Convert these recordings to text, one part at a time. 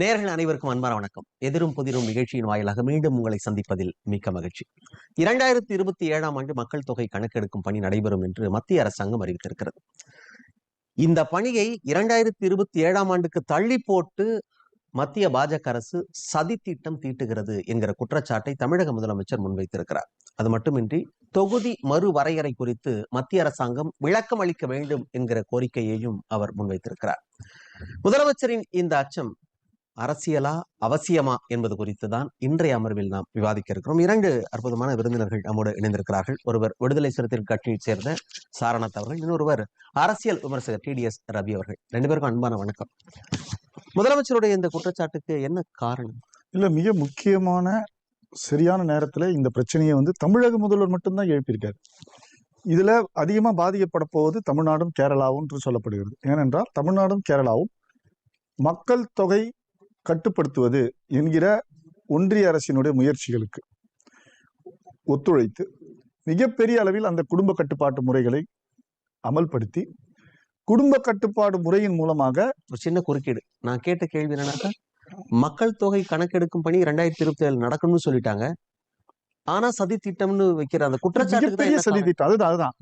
நேர்கள் அனைவருக்கும் அன்பான வணக்கம். எதிரும் புதிரும் நிகழ்ச்சியின் வாயிலாக மீண்டும் உங்களை சந்திப்பதில் மிக்க மகிழ்ச்சி. இரண்டாயிரத்தி இருபத்தி ஏழாம் ஆண்டு மக்கள் தொகை கணக்கெடுக்கும் பணி நடைபெறும் என்று மத்திய அரசாங்கம் அறிவித்திருக்கிறது. இந்த பணியை இரண்டாயிரத்தி இருபத்தி ஏழாம் ஆண்டுக்கு தள்ளி போட்டு மத்திய பாஜக அரசு சதி திட்டம் தீட்டுகிறது என்கிற குற்றச்சாட்டை தமிழக முதலமைச்சர் முன்வைத்திருக்கிறார். அது மட்டுமின்றி தொகுதி மறுவரையறை குறித்து மத்திய அரசாங்கம் விளக்கம் அளிக்க வேண்டும் என்கிற கோரிக்கையையும் அவர் முன்வைத்திருக்கிறார். முதலமைச்சரின் இந்த அச்சம் அரசியலா அவசியமா என்பது குறித்து தான் இன்றைய அமர்வில் நாம் விவாதிக்க இருக்கிறோம். இரண்டு அற்புதமான விருந்தினர்கள் நம்மோடு இணைந்திருக்கிறார்கள். ஒருவர் விடுதலை சிறுத்தைகள் கட்சியைச் சேர்ந்த சாரணத் அவர்கள் இன்னொருவர் அரசியல் விமர்சகர் டி டி எஸ் ரவி அவர்கள். ரெண்டு பேருக்கும் அன்பான வணக்கம். முதலமைச்சருடைய இந்த குற்றச்சாட்டுக்கு என்ன காரணம்? இல்ல மிக முக்கியமான சரியான நேரத்துல இந்த பிரச்சனையை வந்து தமிழக முதல்வர் மட்டும்தான் எழுப்பியிருக்காரு. இதுல அதிகமா பாதிக்கப்பட போவது தமிழ்நாடும் கேரளாவும் என்று சொல்லப்படுகிறது. ஏனென்றால் தமிழ்நாடும் கேரளாவும் மக்கள் தொகை கட்டுப்படுத்துவது என்கிற ஒன்றிய அரசினுடைய முயற்சிகளுக்கு ஒத்துழைத்து மிகப்பெரிய அளவில் அந்த குடும்ப கட்டுப்பாட்டு முறைகளை அமல்படுத்தி குடும்ப கட்டுப்பாடு முறையின் மூலமாக ஒரு சின்ன குறுக்கீடு. நான் கேட்ட கேள்வி என்னன்னாக்கா மக்கள் தொகை கணக்கெடுக்கும் பணி ரெண்டாயிரத்தி இருபத்தி ஏழு நடக்கணும்னு சொல்லிட்டாங்க. ஆனா சதி திட்டம்னு வைக்கிற அந்த என்ன சதி? திட்டம். அதுதான் அதுதான்.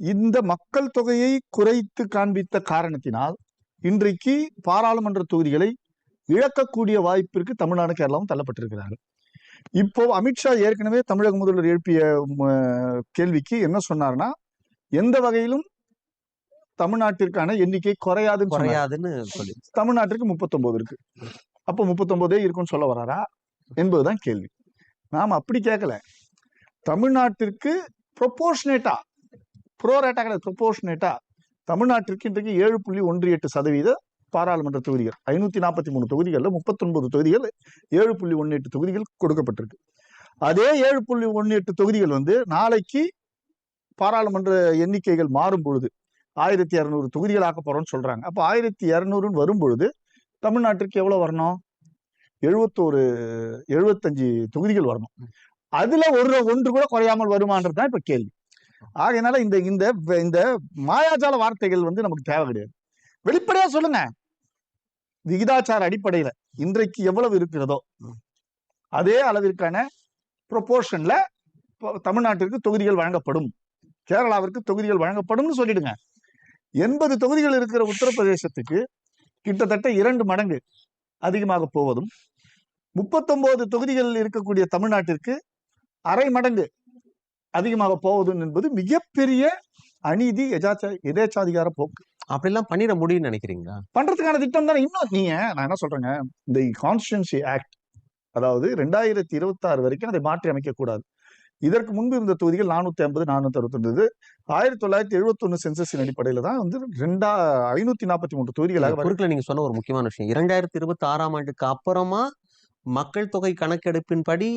இந்த மக்கள் தொகையை குறைத்து காண்பித்த காரணத்தினால் இன்றைக்கு பாராளுமன்ற தொகுதிகளை இழக்கக்கூடிய வாய்ப்பிற்கு தமிழ்நாடு கேரளாவும் தள்ளப்பட்டிருக்கிறார்கள் இப்போ அமித்ஷா ஏற்கனவே தமிழக முதல்வர் எழுப்பிய கேள்விக்கு என்ன சொன்னார்னா எந்த வகையிலும் தமிழ்நாட்டிற்கான எண்ணிக்கை சொன்னார். குறையாதுன்னு சொல்லி. தமிழ்நாட்டிற்கு முப்பத்தொன்பது இருக்கு. அப்போ முப்பத்தொன்பதே இருக்குன்னு சொல்ல வராரா? என்பதுதான் கேள்வி. நாம் அப்படி கேட்கல தமிழ்நாட்டிற்கு ப்ரொபோர்ஷனேட்டா ப்ரோரேட்டா கிடையாது ப்ரொபோர்ஷனேட்டா தமிழ்நாட்டிற்கு இன்றைக்கு ஏழு புள்ளி ஒன்று எட்டு சதவீத பாராளுமன்ற தொகுதிகள். ஐநூத்தி நாற்பத்தி மூணு தொகுதிகளில் முப்பத்தொன்பது தொகுதிகள் ஏழு புள்ளி ஒன்று எட்டு தொகுதிகள் கொடுக்கப்பட்டிருக்கு. அதே ஏழு புள்ளி ஒன்று எட்டு தொகுதிகள் வந்து நாளைக்கு பாராளுமன்ற எண்ணிக்கைகள் மாறும் பொழுது ஆயிரத்தி இரநூறு தொகுதிகள் ஆக்க போறோம்னு சொல்றாங்க. அப்போ ஆயிரத்தி இரநூறுன்னு வரும்பொழுது தமிழ்நாட்டிற்கு எவ்வளோ வரணும்? எழுபத்தோரு எழுபத்தஞ்சு தொகுதிகள் வரணும். அதுல ஒரு ஒன்று கூட குறையாமல் வருமானது தான் இப்ப கேள்வி. ஆகையினால இந்த இந்த இந்த மாயாஜால வார்த்தைகள் வந்து நமக்கு தேவை கிடையாது. வெளிப்படையா சொல்லுங்க. விகிதாச்சார அடிப்படையில இன்றைக்கு எவ்வளவு இருக்கிறதோ அதே அளவிற்கான ப்ரொபோர்ஷன்ல தமிழ்நாட்டிற்கு தொகுதிகள் வழங்கப்படும். கேரளாவிற்கு தொகுதிகள் வழங்கப்படும்னு சொல்லிடுங்க. எண்பது தொகுதிகள் இருக்கிற உத்தரப்பிரதேசத்துக்கு கிட்டத்தட்ட இரண்டு மடங்கு அதிகமாக போவதும் முப்பத்தொன்பது தொகுதிகள் இருக்கக்கூடிய தமிழ்நாட்டிற்கு அரை மடங்கு அதிகமாக போவதும் என்பது மிகப்பெரிய அநீதி எஜாச்ச எதேச்சாதிகார போக்கு. அப்படிலாம் பண்ணிட முடியும்னு நினைக்கிறீங்களா? பண்றதுக்கான திட்டம் தானே. இன்னும் நீங்க நான் என்ன சொல்றேங்க? இந்த கான்ஸ்டியூன்சி ஆக்ட் அதாவது ரெண்டாயிரத்தி இருபத்தி ஆறு வரைக்கும் அதை மாற்றி அமைக்க கூடாது. இதற்கு முன்பு இருந்த தொகுதிகள் நானூத்தி ஐம்பது நானூத்தி அறுபத்தொன்பது. ஆயிரத்தி தொள்ளாயிரத்தி எழுபத்தி ஒண்ணு சென்சஸின் அடிப்படையில தான் வந்து ரெண்டா ஐநூத்தி நாற்பத்தி மூன்று தொகுதிகளாக குறுக்கில் நீங்க சொன்ன ஒரு முக்கியமான விஷயம். இரண்டாயிரத்தி இருபத்தி ஆறாம் ஆண்டுக்கு அப்புறமா மக்கள் தொகை கணக்கெடுப்பின்படி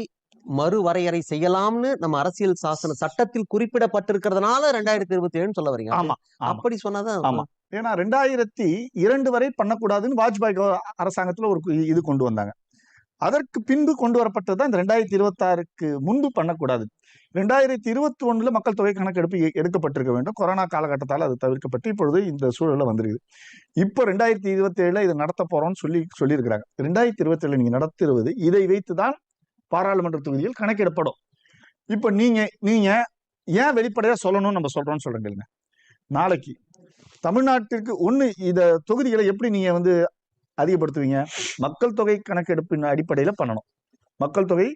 மறுவரையறை செய்யலாம்னு நம்ம அரசியல் சாசன சட்டத்தில் குறிப்பிடப்பட்டிருக்கிறதுனால ரெண்டாயிரத்தி இருபத்தி ஏழுன்னு சொல்ல வரீங்க. ஆமா. அப்படி சொன்னாதான் ஆமா. ஏன்னா ரெண்டாயிரத்தி இரண்டு வரை பண்ணக்கூடாதுன்னு வாஜ்பாய் அரசாங்கத்துல ஒரு இது கொண்டு வந்தாங்க. அதற்கு பின்பு கொண்டு வரப்பட்டது தான் இந்த ரெண்டாயிரத்தி இருபத்தி ஆறுக்கு முன்பு பண்ணக்கூடாது. ரெண்டாயிரத்தி இருபத்தி ஒண்ணுல மக்கள் தொகை கணக்கெடுப்பு எடுக்கப்பட்டிருக்க வேண்டும். கொரோனா காலகட்டத்தால் அது தவிர்க்கப்பட்டு இப்பொழுது இந்த சூழல்ல வந்திருக்குது. இப்போ ரெண்டாயிரத்தி இருபத்தி ஏழுல இதை நடத்த போறோம்னு சொல்லி சொல்லியிருக்கிறாங்க. ரெண்டாயிரத்தி இருபத்தி ஏழுல நீங்க நடத்துவது இதை வைத்து தான் பாராளுமன்ற தொகுதியில் கணக்கெடுப்படும். இப்போ நீங்க நீங்க ஏன் வெளிப்படையா சொல்லணும்னு நம்ம சொல்றோம்னு சொல்றேங்க நாளைக்கு தமிழ்நாட்டிற்கு ஒண்ணு இத தொகுதிகளை எப்படி நீங்க வந்து அதிகப்படுத்துவீங்க? மக்கள் தொகை கணக்கெடுப்பின் அடிப்படையில பண்ணணும். மக்கள் தொகை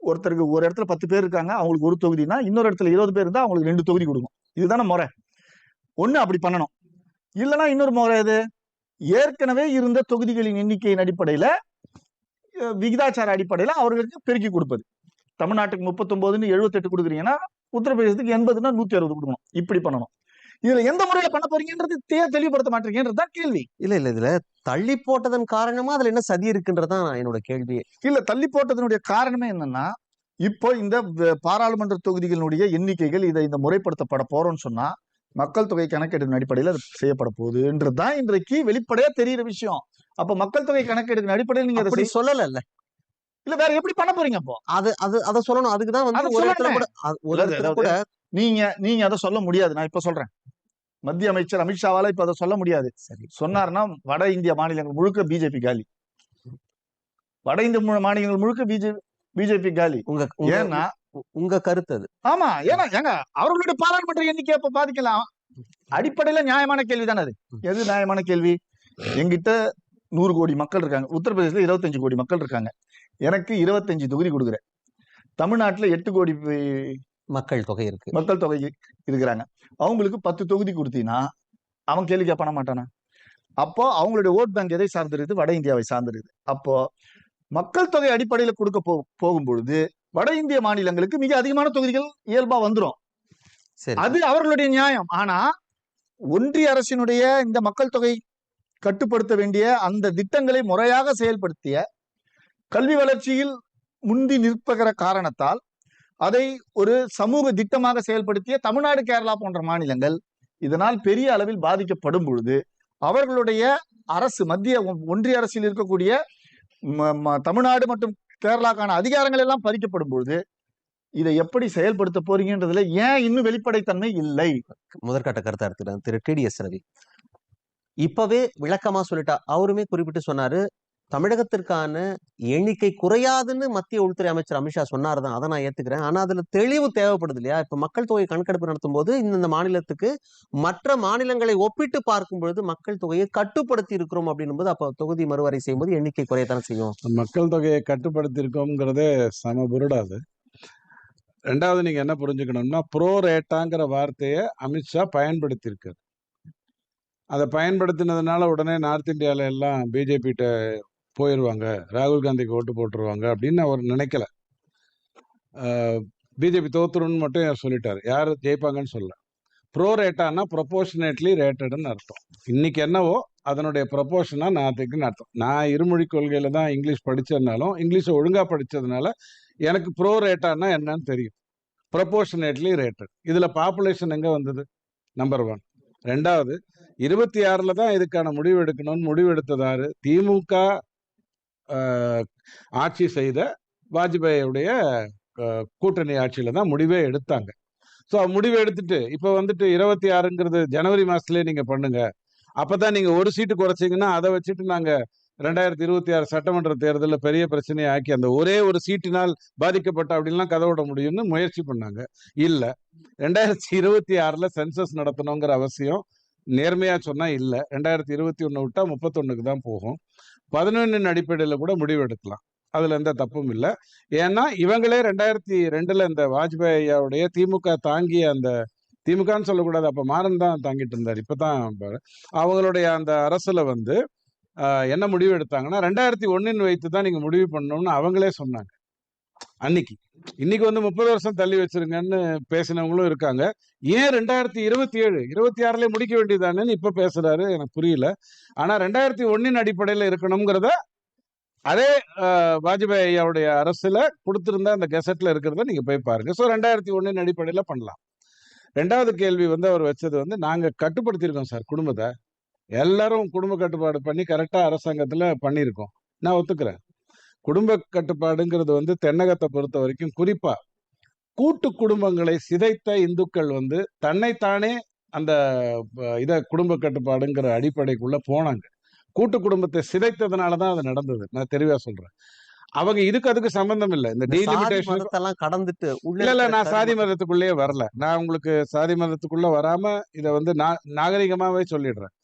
ஒருத்தருக்கு ஒரு இடத்துல பத்து பேர் இருக்காங்க அவங்களுக்கு ஒரு தொகுதினா இன்னொரு இடத்துல இருபது பேர் இருந்தா அவங்களுக்கு ரெண்டு தொகுதி கொடுக்கும் இதுதானே முறை. ஒண்ணு அப்படி பண்ணணும். இல்லைன்னா இன்னொரு முறை எது? ஏற்கனவே இருந்த தொகுதிகளின் எண்ணிக்கையின் அடிப்படையில விகிதாச்சார அடிப்படையில அவர்களுக்கு பெருக்கி கொடுப்பது. தமிழ்நாட்டுக்கு முப்பத்தொன்பதுன்னு எழுபத்தெட்டு கொடுக்குறீங்கன்னா உத்தரப்பிரதேசத்துக்கு எண்பதுன்னா நூத்தி அறுபது கொடுக்கணும். இப்படி பண்ணணும். இதுல எந்த முறையில பண்ண போறீங்கன்றது தே- தெளிவுபடுத்த மாட்டீங்கன்றது கேள்வி. இல்ல இல்ல இதுல தள்ளி போட்டதன் காரணமா அதுல என்ன சதி இருக்குன்றதுதான் என்னோட கேள்வி. இல்ல தள்ளி போட்டதனுடைய காரணமே என்னன்னா இப்போ இந்த பாராளுமன்ற தொகுதிகளினுடைய எண்ணிக்கைகள் இதை இந்த முறைப்படுத்தப்பட போறோம்னு சொன்னா மக்கள் தொகை கணக்கெடுப்பின் அடிப்படையில் அது செய்யப்பட போகுதுன்றதுதான் இன்றைக்கு வெளிப்படையா தெரியிற விஷயம். அப்ப மக்கள் தொகை கணக்கெடுப்பின் அடிப்படையில் நீங்க அதை சொல்லல இல்ல வேற எப்படி பண்ண போறீங்க அப்போ? அது அது அத சொல்லணும். அதுக்குதான் வந்து அத ஒரு இடத்துல சொல்லுங்க. கூட அது ஒரு அதாவது- இடத்துல கூட நீங்க நீங்க அதை சொல்ல முடியாது. நான் இப்ப சொல்றேன். மத்திய அமைச்சர் அமித்ஷாவால இப்ப அதை சொல்ல முடியாது. சரி. சொன்னாருன்னா வட இந்திய மாநிலங்கள் முழுக்க பிஜேபி காலி. வட இந்திய மாநிலங்கள் முழுக்க பிஜேபி பிஜேபி காலி. ஏன்னா உங்க கருத்து அது. ஆமா. ஏன்னா ஏங்க அவர்களுடைய பாராளுமன்ற எண்ணிக்கை அப்ப பாதிக்கலாம் அடிப்படையில நியாயமான கேள்வி தானே அது. எது நியாயமான கேள்வி? எங்கிட்ட நூறு கோடி மக்கள் இருக்காங்க. உத்தரப்பிரதேசல இருபத்தஞ்சு கோடி மக்கள் இருக்காங்க. எனக்கு இருபத்தஞ்சு தொகுதி கொடுக்குறேன். தமிழ்நாட்டுல எட்டு கோடி மக்கள் தொகை இருக்கு. மக்கள் தொகை இருக்கிறாங்க. அவங்களுக்கு பத்து தொகுதி கொடுத்தீங்கன்னா அவன் கேள்வி கேட்பான மாட்டானா? அப்போ அவங்களுடைய ஓட் பேங்க் எதை சார்ந்திருக்குது? வட இந்தியாவை சார்ந்திருக்குது. அப்போ மக்கள் தொகை அடிப்படையில் கொடுக்க போ போகும் பொழுது வட இந்திய மாநிலங்களுக்கு மிக அதிகமான தொகுதிகள் இயல்பா வந்துரும். சரி. அது அவர்களுடைய நியாயம். ஆனா ஒன்றிய அரசினுடைய இந்த மக்கள் தொகை கட்டுப்படுத்த வேண்டிய அந்த திட்டங்களை முறையாக செயல்படுத்திய கல்வி வளர்ச்சியில் முந்தி நிற்பகிற காரணத்தால் அதை ஒரு சமூக திட்டமாக செயல்படுத்திய தமிழ்நாடு கேரளா போன்ற மாநிலங்கள் இதனால் பெரிய அளவில் பாதிக்கப்படும் பொழுது அவர்களுடைய அரசு மத்திய ஒன்றிய அரசில் இருக்கக்கூடிய தமிழ்நாடு மற்றும் கேரளாக்கான அதிகாரங்கள் எல்லாம் பறிக்கப்படும் பொழுது இதை எப்படி செயல்படுத்த போறீங்கன்றதுல ஏன் இன்னும் வெளிப்படைத்தன்மை இல்லை? முதற்கட்ட கருத்தா எடுத்துக்கிறேன். திரு டிடிஎஸ் ரவி. இப்பவே விளக்கமா சொல்லிட்டா. அவருமே குறிப்பிட்டு சொன்னாரு தமிழகத்திற்கான எண்ணிக்கை குறையாதுன்னு மத்திய உள்துறை அமைச்சர் அமித்ஷா சொன்னார் தான். அதை நான் ஏத்துக்கிறேன். ஆனா அதுல தெளிவு தேவைப்படுது இல்லையா? இப்ப மக்கள் தொகை கணக்கெடுப்பு நடத்தும் போது இந்த மாநிலத்துக்கு மற்ற மாநிலங்களை ஒப்பிட்டு பார்க்கும் பொழுது மக்கள் தொகையை கட்டுப்படுத்தி இருக்கிறோம் அப்படின்னும் போது அப்ப தொகுதி மறுவரை செய்யும்போது எண்ணிக்கை குறையத்தானே செய்யும். மக்கள் தொகையை கட்டுப்படுத்தியிருக்கோங்கிறதே சம புருடாது ரெண்டாவது நீங்க என்ன புரிஞ்சுக்கணும்னா ப்ரோ ரேட்டாங்கிற வார்த்தையை அமித்ஷா பயன்படுத்தியிருக்காரு. அதை பயன்படுத்தினதுனால உடனே நார்த் இந்தியாவில் எல்லாம் பிஜேபிகிட்ட போயிடுவாங்க ராகுல் காந்திக்கு ஓட்டு போட்டுருவாங்க அப்படின்னு அவர் நினைக்கல. பிஜேபி தோத்துருன்னு மட்டும் சொல்லிட்டார். யார் ஜெயிப்பாங்கன்னு சொல்ல ப்ரோ ரேட்டானா ப்ரொபோஷனேட்லி ரேட்டடுன்னு அர்த்தம். இன்னைக்கு என்னவோ அதனுடைய ப்ரொபோஷனா நாத்துக்குன்னு அர்த்தம். நான் இருமொழி கொள்கையில் தான் இங்கிலீஷ் படித்ததுனாலும் இங்கிலீஷை ஒழுங்காக படித்ததுனால எனக்கு ப்ரோ ரேட்டானா என்னன்னு தெரியும். ப்ரொபோஷனேட்லி ரேட்டட் இதில் பாப்புலேஷன் எங்கே வந்தது? நம்பர் ஒன் ரெண்டாவது இருபத்தி ஆறில் தான் இதுக்கான முடிவு எடுக்கணும்னு முடிவு எடுத்ததாரு திமுக ஆட்சி செய்த வாஜ்பாயுடைய கூட்டணி ஆட்சியில தான் முடிவே எடுத்தாங்க. ஸோ முடிவு எடுத்துட்டு இப்போ வந்துட்டு இருபத்தி ஆறுங்கிறது ஜனவரி மாசத்துலயே நீங்க பண்ணுங்க. அப்பதான் நீங்க ஒரு சீட்டு குறைச்சிங்கன்னா அதை வச்சுட்டு நாங்க ரெண்டாயிரத்தி இருபத்தி ஆறு சட்டமன்ற தேர்தலில் பெரிய பிரச்சனையை ஆக்கி அந்த ஒரே ஒரு சீட்டினால் பாதிக்கப்பட்ட அப்படின்லாம் கதை விட முடியும்னு முயற்சி பண்ணாங்க. இல்ல ரெண்டாயிரத்தி இருபத்தி ஆறுல சென்சஸ் நடத்தணுங்கிற அவசியம் நேர்மையாக சொன்னால் இல்லை. ரெண்டாயிரத்தி இருபத்தி ஒன்று விட்டால் முப்பத்தொன்னுக்கு தான் போகும். பதினொன்றின் அடிப்படையில் கூட முடிவெடுக்கலாம் அதில் எந்த தப்பும் இல்லை. ஏன்னா இவங்களே ரெண்டாயிரத்தி ரெண்டில் இந்த வாஜ்பாய் ஐயாவுடைய திமுக தாங்கிய அந்த திமுகன்னு சொல்லக்கூடாது அப்போ மாறன் தான் தாங்கிட்டு இருந்தார். இப்போ தான் அவங்களுடைய அந்த அரசில் வந்து என்ன முடிவு எடுத்தாங்கன்னா ரெண்டாயிரத்தி ஒன்றின் வைத்து தான் நீங்கள் முடிவு பண்ணணும்னு அவங்களே சொன்னாங்க. அன்னைக்கு. இன்னைக்கு வந்து முப்பது வருஷம் தள்ளி வச்சிருங்கன்னு பேசினவங்களும் இருக்காங்க. ஏன் ரெண்டாயிரத்தி இருபத்தி ஏழு? இருபத்தி ஆறுல முடிக்க வேண்டியதானேன்னு இப்ப பேசுறாரு எனக்கு புரியல. ஆனா ரெண்டாயிரத்தி ஒன்னின் அடிப்படையில இருக்கணுங்கிறத அதே வாஜ்பாய் ஐயாவுடைய அரசுல கொடுத்திருந்த அந்த கெசட்ல இருக்கிறத நீங்க போய் பாருங்க. ஸோ ரெண்டாயிரத்தி ஒன்னின் அடிப்படையில பண்ணலாம். ரெண்டாவது கேள்வி வந்து அவர் வச்சது வந்து நாங்க கட்டுப்படுத்தியிருக்கோம் சார் குடும்பத்தை. எல்லாரும் குடும்ப கட்டுப்பாடு பண்ணி கரெக்டா அரசாங்கத்துல பண்ணியிருக்கோம். நான் ஒத்துக்கிறேன். குடும்ப கட்டுப்பாடுங்கிறது வந்து தென்னகத்தை பொறுத்த வரைக்கும் குறிப்பா கூட்டு குடும்பங்களை சிதைத்த இந்துக்கள் வந்து தன்னைத்தானே அந்த இத குடும்ப கட்டுப்பாடுங்கிற அடிப்படைக்குள்ள போனாங்க. கூட்டு குடும்பத்தை சிதைத்ததுனால தான் அது நடந்தது. நான் தெளிவா சொல்றேன். அவங்க இதுக்கு அதுக்கு சம்பந்தம் இல்லை. இந்த டீலிமிட்டேஷன் கடந்துட்டு இல்ல இல்ல நான் சாதி மதத்துக்குள்ளேயே வரல. நான் உங்களுக்கு சாதி மதத்துக்குள்ள வராம இத வந்து நா நாகரிகமாவே சொல்லிடுறேன்.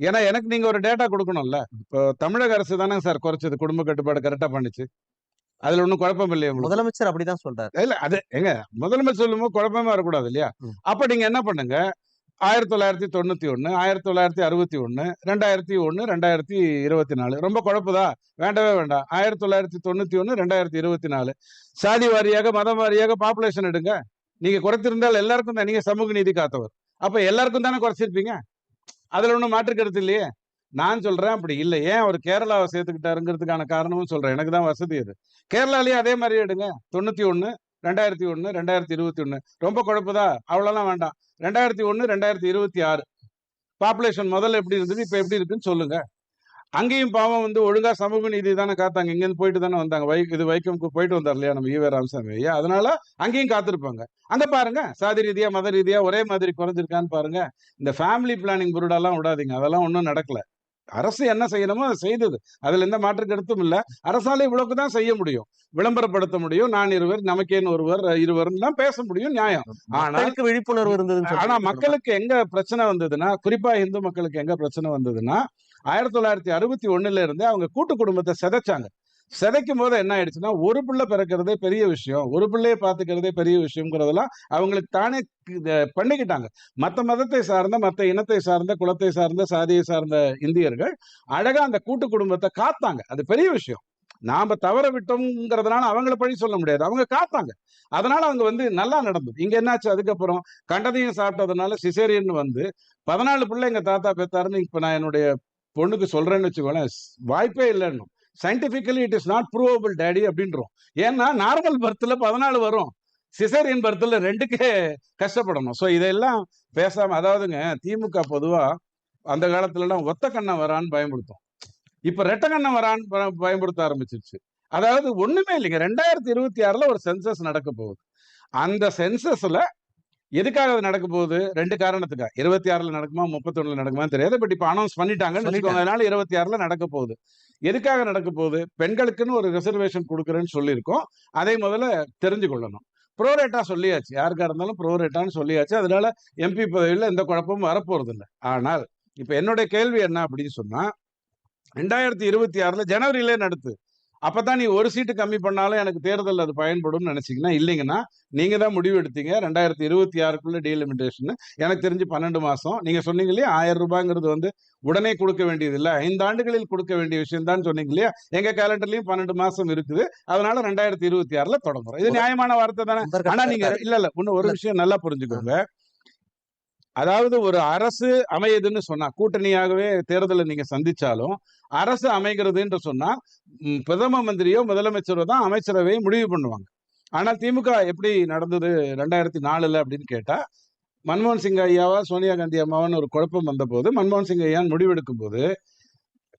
ஏன்னா எனக்கு நீங்க ஒரு டேட்டா கொடுக்கணும்ல. இப்போ தமிழக அரசு தானே சார் குறைச்சது குடும்ப கட்டுப்பாடு கரெக்டா பண்ணுச்சு. அதுல ஒண்ணும் குழப்பம் இல்லையா முதலமைச்சர் அப்படிதான் சொல்றாரு. இல்ல அது எங்க முதலமைச்சர் சொல்லும்போது குழப்பமே வரக்கூடாது இல்லையா. அப்ப நீங்க என்ன பண்ணுங்க? ஆயிரத்தி தொள்ளாயிரத்தி தொண்ணூத்தி ஒண்ணு ஆயிரத்தி தொள்ளாயிரத்தி அறுபத்தி ஒண்ணு ரெண்டாயிரத்தி ஒண்ணு ரெண்டாயிரத்தி இருபத்தி நாலு. ரொம்ப குழப்புதா? வேண்டவே வேண்டாம். ஆயிரத்தி தொள்ளாயிரத்தி தொண்ணூத்தி ஒண்ணு ரெண்டாயிரத்தி இருபத்தி நாலு. சாதி வாரியாக மதம் வாரியாக பாப்புலேஷன் எடுங்க. நீங்க குறைத்திருந்தால் எல்லாருக்கும் தான் நீங்க சமூக நீதி காத்தவர். அப்ப எல்லாருக்கும் தானே குறைச்சிருப்பீங்க? அதுல ஒன்றும் மாற்று கருத்து இல்லையே? நான் சொல்றேன் அப்படி இல்லை. ஏன் அவர் கேரளாவை சேர்த்துக்கிட்டாருங்கிறதுக்கான காரணமும் சொல்றேன். எனக்கு தான் வசதி அது. கேரளாலயும் அதே மாதிரி எடுங்க. தொண்ணூத்தி ஒண்ணு ரெண்டாயிரத்தி ஒண்ணு ரெண்டாயிரத்தி இருபத்தி ஒண்ணு ரொம்ப குழப்புதா? அவ்வளோலாம் வேண்டாம். ரெண்டாயிரத்தி ஒண்ணு ரெண்டாயிரத்தி இருபத்தி ஆறு பாப்புலேஷன் முதல்ல எப்படி இருந்தது இப்ப எப்படி இருக்குன்னு சொல்லுங்க. அங்கேயும் பாவம் வந்து ஒழுங்கா சமூக நீதி தானே காத்தாங்க. இங்கேருந்து போயிட்டு தானே வந்தாங்க. வை இது வைக்கம்க்கு போயிட்டு வந்தார் இல்லையா நம்ம ஈவே ராமசாமி ஐயா. அதனால அங்கேயும் காத்திருப்பாங்க. அங்க பாருங்க சாதி ரீதியா மத ரீதியா ஒரே மாதிரி குறைஞ்சிருக்கான்னு பாருங்க. இந்த ஃபேமிலி பிளானிங் புருடாலாம் விடாதீங்க. அதெல்லாம் ஒன்றும் நடக்கல. அரசு என்ன செய்யணுமோ அதை செய்தது. அதுல எந்த மாற்று கருத்தும் இல்ல. அரசால இவ்வளவுக்கு தான் செய்ய முடியும். விளம்பரப்படுத்த முடியும். நான் இருவர் நமக்கேன்னு ஒருவர் இருவர்னு தான் பேச முடியும் நியாயம். மக்களுக்கு விழிப்புணர்வு இருந்ததுன்னு ஆனா. மக்களுக்கு எங்க பிரச்சனை வந்ததுன்னா குறிப்பா இந்து மக்களுக்கு எங்க பிரச்சனை வந்ததுன்னா ஆயிரத்தி தொள்ளாயிரத்தி அறுபத்தி ஒண்ணுல இருந்து அவங்க கூட்டு குடும்பத்தை சிதைச்சாங்க. சிதைக்கும் போது என்ன ஆயிடுச்சுன்னா ஒரு பிள்ளை பிறக்கிறதே பெரிய விஷயம் ஒரு பிள்ளையை பாத்துக்கிறதே பெரிய விஷயங்கிறதெல்லாம் அவங்களுக்கு தானே பண்ணிக்கிட்டாங்க. மத்த மதத்தை சார்ந்த மத்த இனத்தை சார்ந்த குலத்தை சார்ந்த சாதியை சார்ந்த இந்தியர்கள் அழகா அந்த கூட்டு குடும்பத்தை காத்தாங்க. அது பெரிய விஷயம். நாம தவற விட்டோம்ங்கிறதுனால அவங்கள பழி சொல்ல முடியாது. அவங்க காத்தாங்க. அதனால அவங்க வந்து நல்லா நடந்தது. இங்க என்னாச்சு? அதுக்கப்புறம் கண்டதையும் சாப்பிட்டதுனால சிசேரியன் வந்து பதினாலு பிள்ளை எங்க தாத்தா பெத்தாருன்னு இப்ப நான் என்னுடைய பொண்ணுக்கு சொல்றேன்னு வச்சுக்கோங்களேன் வாய்ப்பே இல்லைன்னு scientifically it is not provable data அப்படின்றோம். ஏன்னா நார்மல் பர்த்ல பதினாலு வரும். சிசேரியன் பர்த்ல ரெண்டுக்கே கஷ்டப்படணும். ஸோ இதெல்லாம் பேசாம அதாவதுங்க திமுக பொதுவா அந்த காலத்துல எல்லாம் ஒத்த கண்ணை வரான்னு பயன்படுத்தும் இப்ப ரெட்ட கண்ணை வரான்னு ப- பயன்படுத்த ஆரம்பிச்சிருச்சு. அதாவது ஒண்ணுமே இல்லைங்க. ரெண்டாயிரத்தி இருபத்தி ஆறுல ஒரு சென்சஸ் நடக்க போகுது. அந்த சென்சஸ்ல எதுக்காக அது நடக்க போகுது ரெண்டு காரணத்துக்காக இருபத்தி ஆறுல நடக்குமா முப்பத்தி ஒண்ணுல நடக்குமா தெரியாது. பட் இப்ப அனௌன்ஸ் பண்ணிட்டாங்கன்னு வச்சுக்கோங்க. அதனால இருபத்தி ஆறுல நடக்க போகுது. எதுக்காக நடக்க போகுது? பெண்களுக்குன்னு ஒரு ரிசர்வேஷன் கொடுக்குறேன்னு சொல்லியிருக்கோம். அதை முதல்ல தெரிஞ்சு கொள்ளணும் ப்ரோரேட்டா சொல்லியாச்சு. யாருக்கா இருந்தாலும் ப்ரோரேட்டான்னு சொல்லியாச்சு. அதனால எம்பி பதவியில் எந்த குழப்பமும் வரப்போறது இல்லை ஆனால் இப்ப என்னுடைய கேள்வி என்ன அப்படின்னு சொன்னா ரெண்டாயிரத்தி இருபத்தி ஆறுல ஜனவரியிலே நடத்து. அப்பதான் நீ ஒரு சீட்டு கம்மி பண்ணாலும் எனக்கு தேர்தல் அது பயன்படும்னு நினைச்சீங்கன்னா இல்லைங்கன்னா நீங்க தான் முடிவு எடுத்தீங்க. ரெண்டாயிரத்தி இருபத்தி ஆறுக்குள்ள டீலிமிட்டேஷன் எனக்கு தெரிஞ்சு பன்னெண்டு மாசம். நீங்க சொன்னீங்க இல்லையா? ஆயிரம் ரூபாய்ங்கிறது வந்து உடனே கொடுக்க வேண்டியது இல்ல ஐந்து ஆண்டுகளில் கொடுக்க வேண்டிய விஷயம் தான் சொன்னீங்க இல்லையா? எங்க கேலண்டர்லயும் பன்னெண்டு மாசம் இருக்குது. அதனால ரெண்டாயிரத்தி இருபத்தி ஆறுல தொடங்குறோம். இது நியாயமான வார்த்தை தானே? ஆனா நீங்க இல்ல இல்ல. இன்னும் ஒரு விஷயம் நல்லா புரிஞ்சுக்கோங்க. அதாவது ஒரு அரசு அமையுதுன்னு சொன்னா கூட்டணியாகவே தேர்தலை நீங்க சந்திச்சாலும் அரசு அமைகிறதுன்னு சொன்னா பிரதம மந்திரியோ முதலமைச்சரோ தான் அமைச்சரவையை முடிவு பண்ணுவாங்க. ஆனால் திமுக எப்படி நடந்தது ரெண்டாயிரத்தி நாலுல அப்படின்னு கேட்டா மன்மோகன் சிங் ஐயாவா சோனியா காந்தி அம்மாவான்னு ஒரு குழப்பம் வந்தபோது மன்மோகன் சிங் ஐயான்னு முடிவெடுக்கும் போது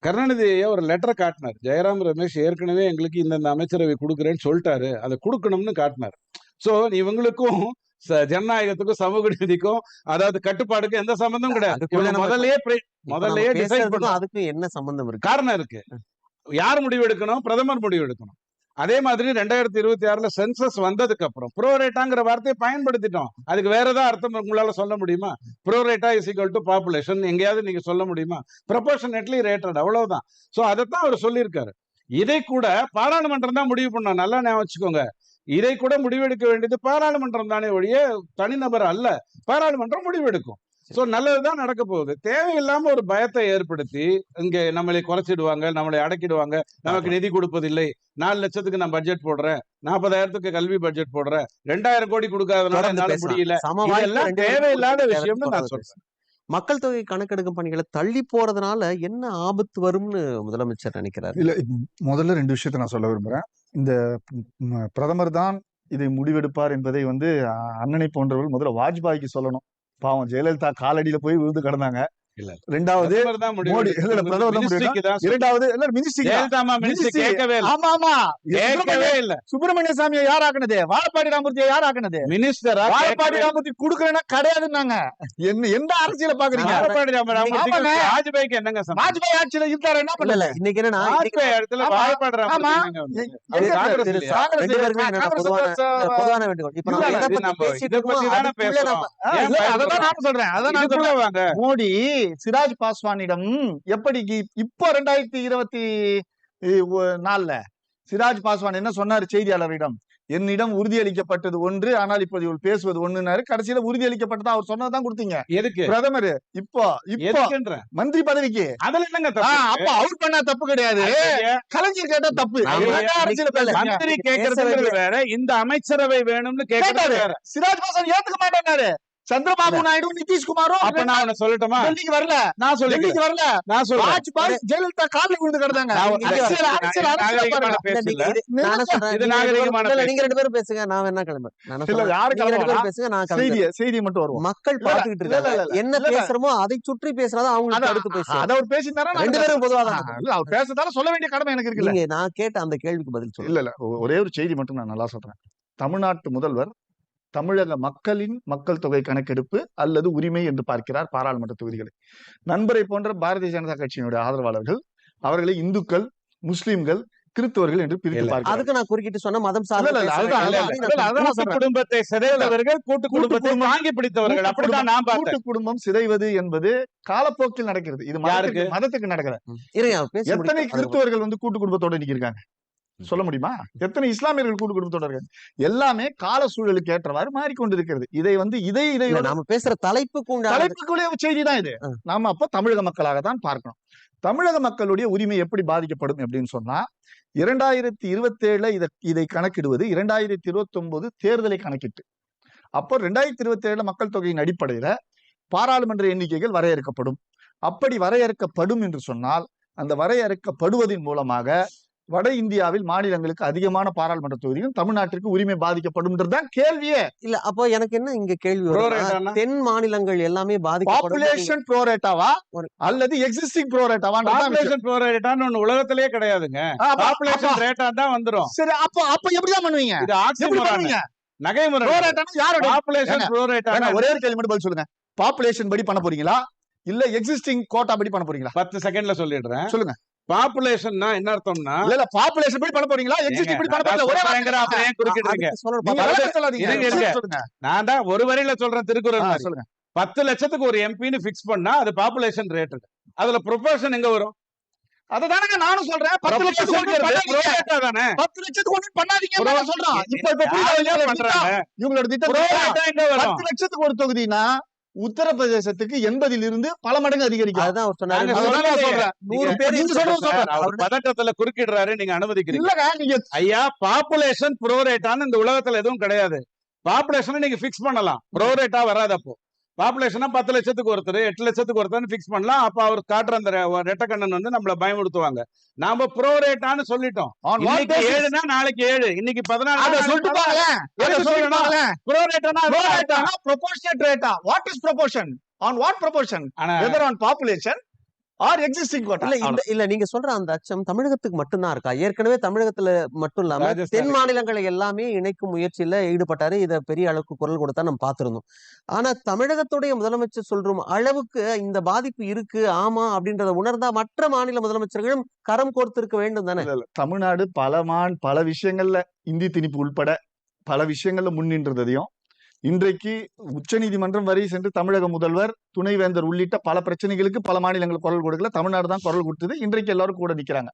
கருணாநிதி ஐயா ஒரு லெட்டர் காட்டினார். ஜெயராம் ரமேஷ் ஏற்கனவே எங்களுக்கு இந்தந்த அமைச்சரவை கொடுக்குறேன்னு சொல்லிட்டாரு. அதை கொடுக்கணும்னு காட்டினார். ஸோ இவங்களுக்கும் ஜனநாயகத்துக்கும் சமூக நீதிக்கும் அதாவது கட்டுப்பாடுக்கும் எந்த சம்பந்தமும் கிடையாது. முதல்லயே முதல்லயே பண்ணணும். அதுக்கும் என்ன சம்பந்தம் இருக்கு? காரணம் இருக்கு. யார் முடிவு எடுக்கணும் பிரதமர் முடிவு எடுக்கணும் அதே மாதிரி ரெண்டாயிரத்தி இருபத்தி ஆறுல சென்சஸ் வந்ததுக்கு அப்புறம் ப்ரோரேட்டாங்கிற வார்த்தையை பயன்படுத்திட்டோம். அதுக்கு வேற ஏதாவது அர்த்தம் உங்களால சொல்ல முடியுமா? Pro rata is equal to population எங்கேயாவது நீங்க சொல்ல முடியுமா? ப்ரொபோஷனேட்லி ரேட்டட் அவ்வளவுதான். சோ அதைத்தான் அவர் சொல்லியிருக்காரு. இதை கூட பாராளுமன்றம் தான் முடிவு பண்ணோம் நல்லா ஞாபகம் வச்சுக்கோங்க. இதை கூட முடிவெடுக்க வேண்டியது பாராளுமன்றம் தானே ஒழிய தனிநபர் அல்ல. பாராளுமன்றம் முடிவெடுக்கும். சோ நல்லதுதான் நடக்க போகுது. தேவையில்லாம ஒரு பயத்தை ஏற்படுத்தி இங்க நம்மளை குறைச்சிடுவாங்க நம்மளை அடக்கிடுவாங்க. நமக்கு நிதி கொடுப்பதில்லை. நாலு லட்சத்துக்கு நான் பட்ஜெட் போடுறேன். நாற்பதாயிரத்துக்கு கல்வி பட்ஜெட் போடுறேன். ரெண்டாயிரம் கோடி கொடுக்காதனால என்னால. முடியல. இதெல்லாம் தேவையில்லாத விஷயம்னு நான் சொல்றேன். மக்கள் தொகை கணக்கெடுக்கும் பணிகளை தள்ளி போறதுனால என்ன ஆபத்து வரும்னு முதலமைச்சர் நினைக்கிறாரு? இல்ல முதல்ல ரெண்டு விஷயத்தை நான் சொல்ல விரும்புறேன். இந்த பிரதமர் தான் இதை முடிவெடுப்பார் என்பதை வந்து அண்ணனை போன்றவர்கள் முதல்ல வாஜ்பாய்க்கு சொல்லணும். பாவம் ஜெயலலிதா காலடியில் போய் விழுந்து கிடந்தாங்க. இல்ல. ரெண்டாவது மோடி-. இல்ல, பிரதமர் தான். இரண்டாவது இல்ல மினிஸ்ட்ரி. கேட்கவே இல்லை. ஆமா ஆமா கேட்கவே இல்ல சுப்பிரமணிய சாமியை யார் ஆக்குனது வாழப்பாடி ராமூர்த்தியை யார் ஆக்குனது மினிஸ்டரா வாழப்பாடி ராமூர்த்தி குடுக்கறேன்னா கிடையாதுன்னாங்க. என்ன எந்த அரசியல பாக்குறீங்க? வாழப்பாடி ஆமாங்க. வாஜ்பாய்க்கு என்னங்க வாஜ்பாய் ஆட்சியில இருந்தாரு என்ன பண்ணல? இன்னைக்கு என்னன்னா வாஜ்பாய் இடத்துல. வாழப்பாடி ராமூர்த்தி மோடி சிராஜ் பாஸ்வானிடம் எப்படி இப்போ ரெண்டாயிரத்தி இருபத்தி நாலுல சிராஜ் பாஸ்வான் என்ன சொன்னாரு செய்தியாளரிடம்? என்னிடம் உறுதியளிக்கப்பட்டது ஒன்று ஆனால் இப்போது இவள் பேசுவது ஒண்ணுனாரு கடைசியில உறுதியளிக்கப்பட்டதா அவர் சொன்னதான் கொடுத்தீங்க. எதுக்கு? பிரதமர் இப்போ இப்போ மந்திரி பதவிக்கு. அதுல என்னங்க அப்ப அவர் பண்ணா தப்பு கிடையாது. கலைஞர் கேட்டா தப்பு. மந்திரி பேச வேற இந்த அமைச்சரவை வேணும்னு கேட்டாரு. சிராஜ் பாஸ்வான் ஏத்துக்க மாட்டேன்னாரு. சந்திரபாபு நாயுடு நிதிஷ்குமாரும் அப்ப நான் சொல்லட்டுமா? டெல்லிக்கு வரல. நான் சொல்லிக்கிறேன் டெல்லிக்கு வரல. நான் சொல்றேன் வாஜ்பாய் ஜெயலலிதா காலில் விழுந்து கிடந்தாங்க. நீங்க. இது- என்ன ரெண்டு நாகரிகமான பேரும் இல்ல, பேச்சு. நீங்க ரெண்டு பேரும் பேசுங்க. நான் வேணா கிளம்புறேன்? என்ன இல்ல யாரு ரெண்டு கிளம்புறா? பேரும் பேசுங்க நான் செய்தியை செய்தியை மட்டும் வருவோம். மக்கள் பாத்துக்கிட்டு இருக்காங்க. என்ன. பேசுறோமோ அதை சுற்றி பேசுறதா அதான், அடுத்து பேசுவோம் அத அவர் பேசினாரா ரெண்டு பேரும் பொதுவா தான் இல்ல அவர் பேசுறதால சொல்ல வேண்டிய கடமை எனக்கு இருக்குல்ல. நீங்க நான் கேட்ட அந்த கேள்விக்கு பதில் சொல்லுங்க. இல்ல ஒரே ஒரு செய்தி மட்டும் நான் நல்லா சொல்றேன். தமிழ்நாட்டு முதல்வர் தமிழக மக்களின் மக்கள் தொகை கணக்கெடுப்பு அல்லது உரிமை என்று பார்க்கிறார் பாராளுமன்ற தொகுதிகளை. நண்பரை போன்ற பாரதிய ஜனதா கட்சியினுடைய ஆதரவாளர்கள் அவர்களை இந்துக்கள் முஸ்லிம்கள் கிறிஸ்தவர்கள் என்று பிரித்து அதுக்கு நான் குறுக்கிட்டு சொன்ன மதம் சார்ந்த. குடும்பத்தை சிதைத்தவர்கள் கூட்டு குடும்பத்தை குடும்பம். தாங்கி பிடித்தவர்கள். கூட்டு அப்படித்தான் நான் பார்த்தேன். கூட்டு குடும்பம் சிதைவது என்பது காலப்போக்கில் நடக்கிறது. இது மதத்துக்கு நடக்கிறது எத்தனை கிறிஸ்தவர்கள் வந்து கூட்டு குடும்பத்தோட நிக்கிறாங்க சொல்ல முடியுமா? எத்தனை இஸ்லாமியர்கள் கூட்டு குடும்பத்தோட இருக்காங்க? எல்லாமே கால சூழலுக்கு ஏற்றவாறு மாறிக்கொண்டிருக்கிறது. இதை வந்து இதை இதை நாம பேசுற தலைப்புக்கு தலைப்புக்குள்ளே செய்தி தான் இது. நாம அப்போ தமிழக மக்களாக தான் பார்க்கணும். தமிழக மக்களுடைய உரிமை எப்படி பாதிக்கப்படும் அப்படின்னு சொன்னா இரண்டாயிரத்தி இருபத்தி ஏழுல இதை இதை கணக்கிடுவது இரண்டாயிரத்தி இருபத்தி ஒன்பது தேர்தலை கணக்கிட்டு. அப்போ ரெண்டாயிரத்தி இருபத்தி ஏழுல மக்கள் தொகையின் அடிப்படையில பாராளுமன்ற எண்ணிக்கைகள் வரையறுக்கப்படும். அப்படி வரையறுக்கப்படும் என்று சொன்னால் அந்த வரையறுக்கப்படுவதன் மூலமாக வட இந்தியாவில் மாநிலங்களுக்கு அதிகமான பாராளுமன்ற தொகுதிகள் தமிழ்நாட்டிற்கு உரிமை பாதிக்கப்படும்ன்றதுதான் கேள்வியே. இல்ல அப்போ எனக்கு என்ன இங்க கேள்வி? தென்? மாநிலங்கள் எல்லாமே பாதிக்கப்படும். பாப்புலேஷன் ப்ரோரேட்டாவா ஒரு- அல்லது எக்ஸிஸ்டிங் ப்ரோரேட்டாவா பாப்புலேஷன் ப்ரோ ரேட்டான்னு ஒண்ணு உலகத்திலேயே கிடையாதுங்க. பாப்புலேஷன் ரேட்டா தான் வந்துரும். சரி அப்போ அப்ப எப்படிதான் பண்ணுவீங்க? இது பண்ணுவீங்க? நகைமுறை யாரோட பாப்புலேஷன் ஏங்க, ப்ரோ ரேட்டா ஏங்க, ஒரே ஒரு கேள்வி மட்டும் பதில் சொல்லுங்க. பாப்புலேஷன் படி பண்ண போறீங்களா? இல்ல எக்ஸிஸ்டிங் கோட்டா படி பண்ண போறீங்களா? பத்து செகண்ட்ல சொல்லிடுறேன். சொல்லுங்க. பாப்புலேஷன்னா என்ன அர்த்தம்னா? இல்ல பாப்புலேஷன் படி பண்ண போறீங்களா? படி பண்ண ஒரே நான் தான் ஒரு வரியில சொல்றேன் திருக்குறள். சொல்லுங்க. பத்து லட்சத்துக்கு ஒரு எம்பின்னு பிக்ஸ் பண்ணா அது பாப்புலேஷன் ரேட் அதுல ப்ரொபோர்ஷன் எங்க வரும்? அததானங்க நானும் சொல்றேன். பத்து லட்சத்துக்கு தானே? பத்து லட்சத்துக்கு பண்ணாதீங்க சொல்றேன். இப்ப இப்ப இவங்களோட திட்டம் பத்து லட்சத்துக்கு ஒரு தொகுதினா உத்தரப்பிரதேசத்துக்கு எண்பதில் இருந்து பல மடங்கு அதிகரிக்கும். பதட்டத்துல குறுக்கிடுறாரு நீங்க அனுமதிக்கிறீங்க. ஐயா பாப்புலேஷன் ப்ரோ ரேட்டான்னு இந்த உலகத்துல எதுவும் கிடையாது. பாப்புலேஷனை நீங்க பிக்ஸ் பண்ணலாம். ப்ரோ ரேட்டா வராது அப்போ. பாப்புலேஷனா பத்து லட்சத்துக்கு ஒருத்தர் எட்டு லட்சத்துக்கு ஒருத்தர் பிக்ஸ் பண்ணலாம். அப்ப அவர் காட்டுற அந்த ரெ- ரெட்டக்கண்ணன் வந்து நம்மள பயமுறுத்துவாங்க. நாம ப்ரோ ரேட்டான்னு சொல்லிட்டோம்? ஏழுனா நாளைக்கு ஏழு. இன்னைக்கு பதினாலு சொல்லிட்டு பாங்களேன். ப்ரோ ரேட்டானா rata, proportionate rata. What is proportion? On what proportion? ஆனா Whether or existing quota. இல்ல இல்ல நீங்க சொல்ற அந்த அச்சம் தமிழகத்துக்கு மட்டும்தான் இருக்கா ஏற்கனவே தமிழகத்துல மட்டும் இல்லாம தென். மாநிலங்களை எல்லாமே இணைக்கும் முயற்சியில ஈடுபட்டாரு இத பெரிய அளவுக்கு குரல் கொடுத்தா நம்ம பார்த்திருந்தோம் ஆனா தமிழகத்துடைய முதலமைச்சர் சொல்றோம் அளவுக்கு இந்த பாதிப்பு இருக்கு ஆமா அப்படின்றத உணர்ந்தா மற்ற மாநில முதலமைச்சர்களும் கரம் கோர்த்திருக்க வேண்டும் தானே. தமிழ்நாடு பல மான் பல விஷயங்கள்ல இந்தி திணிப்பு உள்பட பல விஷயங்கள்ல முன்னின்றதையும் இன்றைக்கு உச்சநீதிமன்றம் வரை சென்று தமிழக முதல்வர் துணைவேந்தர் உள்ளிட்ட பல பிரச்சனைகளுக்கு பல மாநிலங்கள் குரல் கொடுக்கல. தமிழ்நாடு தான் குரல் கொடுத்தது. இன்றைக்கு எல்லாரும் கூட நிக்கிறாங்க.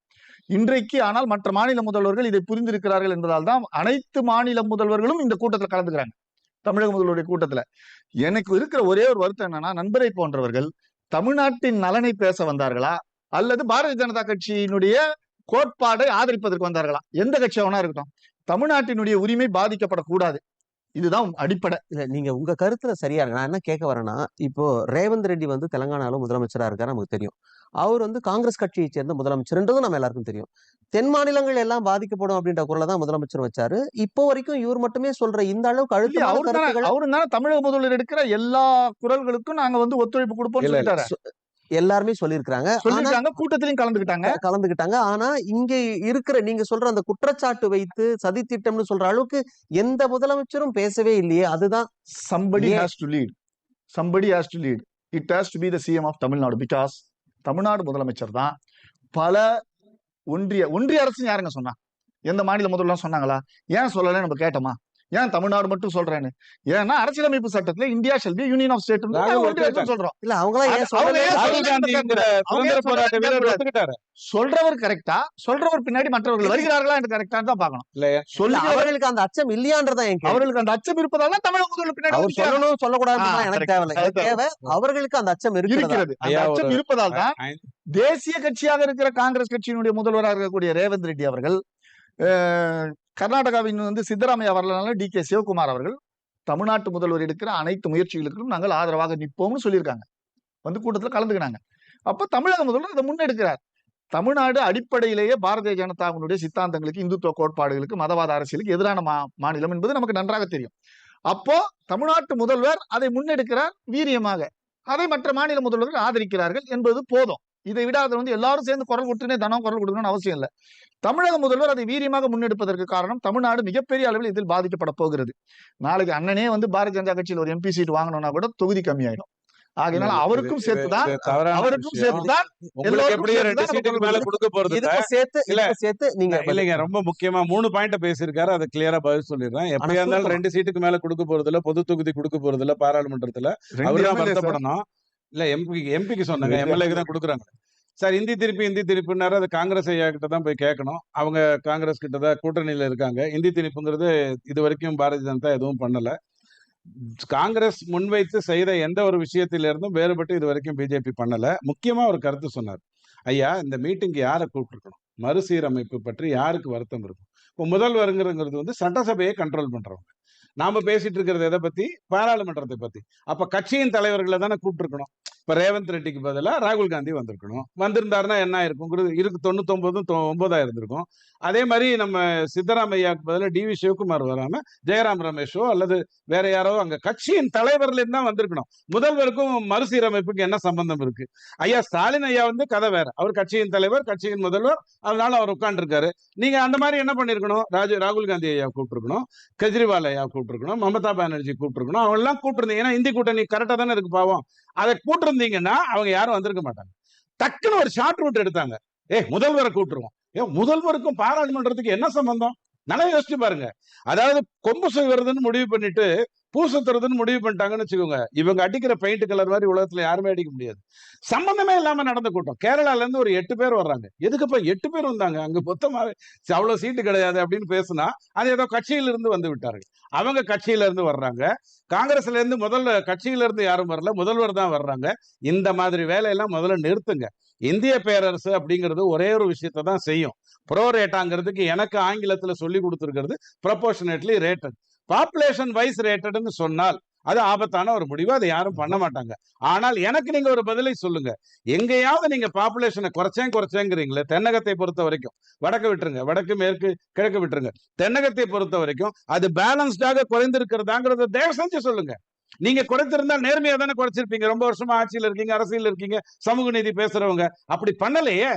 இன்றைக்கு ஆனால் மற்ற மாநில முதல்வர்கள் இதை புரிந்திருக்கிறார்கள் என்பதால் தான் அனைத்து மாநில முதல்வர்களும் இந்த கூட்டத்தில் கலந்துக்கிறாங்க. தமிழக முதல்வருடைய கூட்டத்துல. எனக்கு இருக்கிற ஒரே ஒரு வருத்தம் என்னன்னா நண்பரை போன்றவர்கள் தமிழ்நாட்டின் நலனை பேச வந்தார்களா? அல்லது பாரதிய ஜனதா கட்சியினுடைய கோட்பாடை ஆதரிப்பதற்கு வந்தார்களா? எந்த கட்சியா இருக்கட்டும். தமிழ்நாட்டினுடைய உரிமை பாதிக்கப்படக்கூடாது. இதுதான் அடிப்படை. இல்ல நீங்க உங்க கருத்துல சரியா இருக்கு நான் என்ன கேட்க வரேன்னா இப்போ ரேவந்த் ரெட்டி வந்து தெலங்கானால முதலமைச்சரா இருக்காரு நமக்கு தெரியும். அவர் வந்து காங்கிரஸ் கட்சியை சேர்ந்த முதலமைச்சர்ன்றதும் நம்ம எல்லாருக்கும் தெரியும். தென் மாநிலங்கள் எல்லாம் பாதிக்கப்படும் அப்படின்ற குரலை தான் முதலமைச்சர் வச்சாரு. இப்போ வரைக்கும் இவர் மட்டுமே சொல்ற இந்த அளவுக்கு அழுத்தமான அவரு தானே தமிழக முதல்வர் எடுக்கிற எல்லா குரல்களுக்கும் நாங்க வந்து ஒத்துழைப்பு. சொல்லிட்டாரு. எல்லாருமே சொல்லியிருக்கிறாங்க. ஆனா சொல்லிருக்காங்க கூட்டத்திலையும் கலந்துக்கிட்டாங்க. கலந்துக்கிட்டாங்க. ஆனா இங்க இருக்கிற நீங்க சொல்ற அந்த குற்றச்சாட்டு வைத்து சதி திட்டம்னு சொல்ற அளவுக்கு எந்த முதலமைச்சரும் பேசவே இல்லையே. அதுதான் somebody ஏன்? has to lead. Somebody has to lead. It has to be the CM of Tamil Nadu because Tamil Nadu முதலமைச்சர் தான் பல ஒன்றிய ஒன்றிய அரசு யாருங்க சொன்னா? எந்த மாநில முதல்வர் சொன்னாங்களா? ஏன் சொல்லல நம்ம கேட்டோமா? ஏன் தமிழ்நாடு மட்டும் சொல்றேன்னு ஏன்னா அரசியலமைப்பு சட்டத்துல India shall be union of state. சொல்றோம் இல்ல அவங்களாம் அது- ஏன் அவங்க சொல்லலையே? ஏன் ராகுல் சொல்லலைன்னு காந்திங்கிற அவங்க சுதந்திர ஏன் போராட்ட சொல்லலைன்னு வீரர் கேட்கக்கூடாது. ஒத்துக்கிட்டாரு சொல்றவர் கரெக்டா சொல்றவர் பின்னாடி மற்றவர்கள் வருகிறார்களா என்று கரெக்டா தான் இல்ல, சொல்லுகிறவர் அவர்களுக்கு அந்த அச்சம் கேள்வி. அவர்களுக்கு அந்த அச்சம் இருப்பதால் தான் தமிழக முதல்வர் பின்னாடி அவர். சொல்லணும் சொல்லக்கூடாதுன்னு ஆ, எனக்கு. தேவையில்லை. தேவை அவர்களுக்கு அந்த அச்சம் இருக்கிறதா அந்த அச்சம் இருப்பதால் தான் தேசிய கட்சியாக இருக்கிற காங்கிரஸ் கட்சியினுடைய முதல்வராக இருக்கக்கூடிய ரேவந்த் ரெட்டி அவர்கள் கர்நாடகாவின் வந்து சித்தராமையா வரலனால டி. கே. சிவகுமார் அவர்கள் தமிழ்நாட்டு முதல்வர் எடுக்கிற அனைத்து முயற்சிகளுக்கும் நாங்கள் ஆதரவாக நிற்போம்னு சொல்லியிருக்காங்க. வந்து கூட்டத்தில் கலந்துக்கினாங்க. அப்போ தமிழக முதல்வர் அதை முன்னெடுக்கிறார். தமிழ்நாடு அடிப்படையிலேயே பாரதிய ஜனதாவினுடைய சித்தாந்தங்களுக்கு இந்துத்துவ கோட்பாடுகளுக்கு மதவாத அரசியலுக்கு எதிரான மா மாநிலம் என்பது நமக்கு நன்றாக தெரியும். அப்போ தமிழ்நாட்டு முதல்வர் அதை முன்னெடுக்கிறார் வீரியமாக. அதை மற்ற மாநில முதல்வர்கள் ஆதரிக்கிறார்கள் என்பது போதும். இதை விட அதை வந்து எல்லாரும் சேர்ந்து குரல் கொடுத்துனே தனம் குரல் கொடுக்கணும்னு அவசியம் இல்லை தமிழக முதல்வர் அதை வீரியமாக முன்னெடுப்பதற்கு காரணம் தமிழ்நாடு மிகப்பெரிய அளவில் இதில் பாதிக்கப்பட போகிறது நாளைக்கு அண்ணனே வந்து பாரதிய ஜனதா கட்சியில் ஒரு எம்பி சீட் வாங்கணும்னா கூட தொகுதி கம்மியாயிடும் ஆகையினால அவருக்கும் சேர்த்துதான் அவருக்கும். சேர்த்துதான் உங்களுக்கு எல்லோருக்கும் எப்படி ரெண்டு சேர்த்துதான் சீட்டுக்கு நம்ம மேல கொடுக்கணும். கொடுக்க போறது இல்ல இதுக்கு சேர்த்து இல்ல. இதுக்கு சேர்த்து நீங்க இல்லைங்க ரொம்ப முக்கியமா மூணு பாயிண்ட் பேசியிருக்காரு அதை கிளியரா பதில் சொல்லிடுறேன் எப்படியா இருந்தாலும். ரெண்டு சீட்டுக்கு மேல கொடுக்க போறது இல்ல பொது தொகுதி கொடுக்க போறது இல்ல பாராளுமன்றத்துல ரெண்டு அவர் தான் MLA சார். வருத்தப்படணும் இல்ல எம்பி எம்பிக்கு சொன்னாங்க. எம்எல்ஏக்கு தான் கொடுக்குறாங்க. சார் இந்தி திருப்பி இந்தி திருப்பினாரு. அது காங்கிரஸ் ஐயா கிட்ட தான் போய் கேட்கணும். அவங்க காங்கிரஸ் கிட்ட தான் கூட்டணியில இருக்காங்க. இந்தி திணிப்புங்கிறது இது வரைக்கும் பாரதிய ஜனதா எதுவும் பண்ணல. காங்கிரஸ் முன்வைத்து செய்த எந்த ஒரு விஷயத்திலிருந்தும் வேறுபட்டு இது வரைக்கும் பிஜேபி பண்ணல. முக்கியமா ஒரு கருத்து சொன்னார். ஐயா இந்த மீட்டிங்க்கு யாரை கூப்பிட்டுருக்கணும்? மறுசீரமைப்பு பற்றி யாருக்கு வருத்தம் இருக்கும்? இப்போ முதல்வருங்கிறது வந்து சட்டசபையை கண்ட்ரோல் பண்றவங்க. நாம பேசிட்டு இருக்கிறது எதை பத்தி? பாராளுமன்றத்தை பத்தி. அப்ப கட்சியின் தலைவர்களை தானே கூப்பிட்டுருக்கணும். இப்ப ரேவந்த் ரெட்டிக்கு பதிலா ராகுல் காந்தி வந்திருக்கணும். வந்திருந்தாருன்னா என்ன இருக்குங்கிறது இருக்கு தொண்ணூத்தொன்பதும் ஒன்பதா இருந்திருக்கும். அதே மாதிரி நம்ம சித்தராமையாவுக்கு பதிலாக டி வி சிவகுமார் வராம ஜெயராம் ரமேஷோ அல்லது வேற யாரோ அங்க கட்சியின் தலைவர்ல இருந்து தான் வந்திருக்கணும். முதல்வருக்கும் மறுசீரமைப்புக்கு என்ன சம்பந்தம் இருக்கு? ஐயா ஸ்டாலின் ஐயா வந்து கதை வேற. அவர் கட்சியின் தலைவர் கட்சியின் முதல்வர். அதனால அவர் உட்காந்துருக்காரு நீங்க அந்த மாதிரி என்ன பண்ணிருக்கணும்? ராஜ ராகுல் காந்தி ஐயா கூப்பிட்டுருக்கணும். கெஜ்ரிவால் ஐயா கூப்பிட்டுருக்கணும். மமதா பானர்ஜி கூப்பிட்டுருக்கணும். அவங்க எல்லாம் கூப்பிட்டுருந்தீங்க ஏன்னா இந்தி கூட்டணி கரெக்டா தானே இருக்கு பாவம். அதை கூட்டிருந்தீங்கன்னா அவங்க யாரும் வந்திருக்க மாட்டாங்க. டக்குன்னு ஒரு ஷார்ட் ரூட் எடுத்தாங்க. ஏ முதல்வரை கூப்பிட்டுருவோம். ஏ முதல்வருக்கும் பாராளுமன்றத்துக்கு என்ன சம்பந்தம்? நல்லா யோசிச்சு பாருங்க. அதாவது கொம்பு செய்வதுன்னு முடிவு பண்ணிட்டு பூசத்துறதுன்னு முடிவு பண்ணிட்டாங்கன்னு வச்சுக்கோங்க. இவங்க அடிக்கிற பெயிண்ட் கலர் மாதிரி உலகத்துல யாருமே அடிக்க முடியாது. சம்பந்தமே இல்லாம நடந்த கூட்டம். கேரளால இருந்து ஒரு எட்டு பேர் வர்றாங்க. எதுக்குப்பா எட்டு பேர் வந்தாங்க? அங்க மொத்தமாவே அவ்வளவு சீட்டு கிடையாது அப்படின்னு பேசுனா அது ஏதோ கட்சியில இருந்து வந்து விட்டார்கள். அவங்க கட்சியில இருந்து வர்றாங்க. காங்கிரஸ்ல இருந்து முதல்ல கட்சியில இருந்து யாரும் வரல. முதல்வர் தான் வர்றாங்க. இந்த மாதிரி வேலையெல்லாம் முதல்ல நிறுத்துங்க. இந்திய பேரரசு அப்படிங்கிறது ஒரே ஒரு விஷயத்தை தான் செய்யும். ப்ரோ ரேட்டாங்கிறதுக்கு எனக்கு ஆங்கிலத்துல சொல்லி கொடுத்துருக்கிறது ப்ரொபோர்ஷனேட்லி ரேட்டட் பாப்புலேஷன் வைஸ் ரேட்டட்னு சொன்னால் அது ஆபத்தான ஒரு முடிவு. அதை யாரும் பண்ண மாட்டாங்க. ஆனால் எனக்கு நீங்க ஒரு பதிலை சொல்லுங்க. எங்கேயாவது நீங்க பாப்புலேஷனை குறைச்சேன் குறைச்சேங்கிறீங்களே தென்னகத்தை பொறுத்த வரைக்கும் வடக்கு விட்டுருங்க வடக்கு மேற்கு கிழக்கு விட்டுருங்க. தென்னகத்தை பொறுத்த வரைக்கும் அது பேலன்ஸ்டாக குறைந்திருக்கிறதாங்கிறத தயவு செஞ்சு சொல்லுங்க. நீங்க குறைத்திருந்தா நேர்மையா தானே குறைச்சிருப்பீங்க. ரொம்ப வருஷமா ஆட்சியில் இருக்கீங்க அரசியல் இருக்கீங்க சமூக நீதி பேசுறவங்க. அப்படி பண்ணலையே.